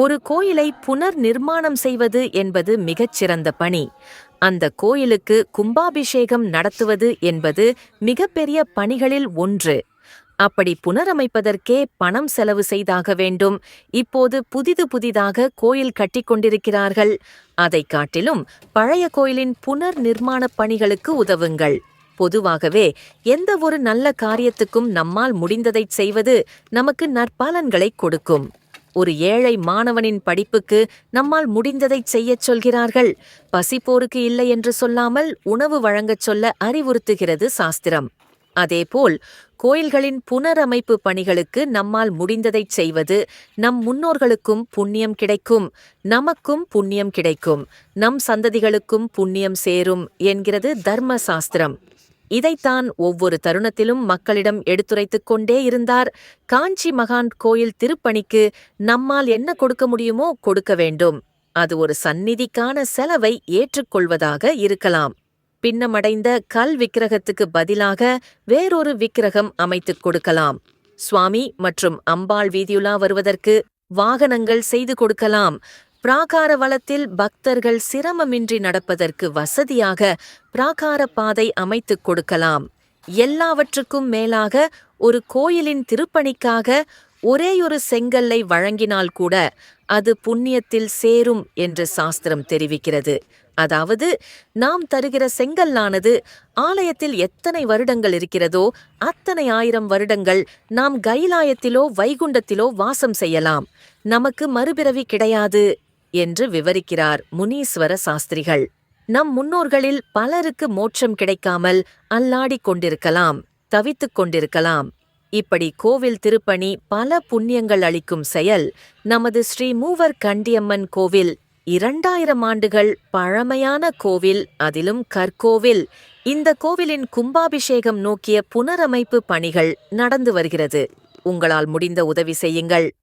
ஒரு கோயிலை புனர் நிர்மாணம் செய்வது என்பது மிகச்சிறந்த பணி. அந்த கோயிலுக்கு கும்பாபிஷேகம் நடத்துவது என்பது மிகப்பெரிய பணிகளில் ஒன்று. அப்படி புனரமைப்பதற்கே பணம் செலவு செய்தாக வேண்டும். இப்போது புதிது புதிதாக கோயில் கட்டிக்கொண்டிருக்கிறார்கள் அதைக் காட்டிலும் பழைய கோயிலின் புனர் நிர்மாணப் பணிகளுக்கு உதவுங்கள். பொதுவாகவே எந்த ஒரு நல்ல காரியத்துக்கும் நம்மால் முடிந்ததைச் செய்வது நமக்கு நற்பலன்களைக் கொடுக்கும். ஒரு ஏழை மாணவனின் படிப்புக்கு நம்மால் முடிந்ததைச் செய்யச் சொல்கிறார்கள். பசிப்போருக்கு இல்லை என்று சொல்லாமல் உணவு வழங்கச் சொல்ல அறிவுறுத்துகிறது சாஸ்திரம். அதேபோல் கோயில்களின் புனரமைப்பு பணிகளுக்கு நம்மால் முடிந்ததைச் செய்வது நம் முன்னோர்களுக்கும் புண்ணியம் கிடைக்கும் நமக்கும் புண்ணியம் கிடைக்கும் நம் சந்ததிகளுக்கும் புண்ணியம் சேரும் என்கிறது தர்ம சாஸ்திரம். இதைத்தான் ஒவ்வொரு தருணத்திலும் மக்களிடம் எடுத்துரைத்துக் கொண்டே இருந்தார். காஞ்சி மகான் கோயில் திருப்பணிக்கு நம்மால் என்ன கொடுக்க முடியுமோ கொடுக்க வேண்டும். அது ஒரு சந்நிதிக்கான செலவை ஏற்றுக்கொள்வதாக இருக்கலாம். பின்னமடைந்த கல் விக்கிரகத்துக்கு பதிலாக வேறொரு விக்கிரகம் அமைத்துக் கொடுக்கலாம். சுவாமி மற்றும் அம்பாள் வீதியுலா வருவதற்கு வாகனங்கள் செய்து கொடுக்கலாம். பிராகார வளத்தில் பக்தர்கள் சிரமமின்றி நடப்பதற்கு வசதியாக பிராகார பாதை அமைத்துக் கொடுக்கலாம். எல்லாவற்றுக்கும் மேலாக ஒரு கோயிலின் திருப்பணிக்காக ஒரேயொரு செங்கல்லை வழங்கினால் கூட அது புண்ணியத்தில் சேரும் என்று சாஸ்திரம் தெரிவிக்கிறது. அதாவது நாம் தருகிற செங்கல்லானது ஆலயத்தில் எத்தனை வருடங்கள் இருக்கிறதோ அத்தனை ஆயிரம் வருடங்கள் நாம் கைலாயத்திலோ வைகுண்டத்திலோ வாசம் செய்யலாம். நமக்கு மறுபிறவி கிடையாது. என்று விவரிக்கிறார் முனீஸ்வர சாஸ்திரிகள். நம் முன்னோர்களில் பலருக்கு மோட்சம் கிடைக்காமல் அல்லாடிக் கொண்டிருக்கலாம் தவித்துக் கொண்டிருக்கலாம். இப்படி கோவில் திருப்பணி பல புண்ணியங்கள் அளிக்கும் செயல் நமது ஸ்ரீ மூவர் கண்டியம்மன் கோவில் இரண்டாயிரம் ஆண்டுகள் பழமையான கோவில் அதிலும் கற்கோவில். இந்த கோவிலின் கும்பாபிஷேகம் நோக்கிய புனரமைப்பு பணிகள் நடந்து வருகிறது. உங்களால் முடிந்த உதவி செய்யுங்கள்.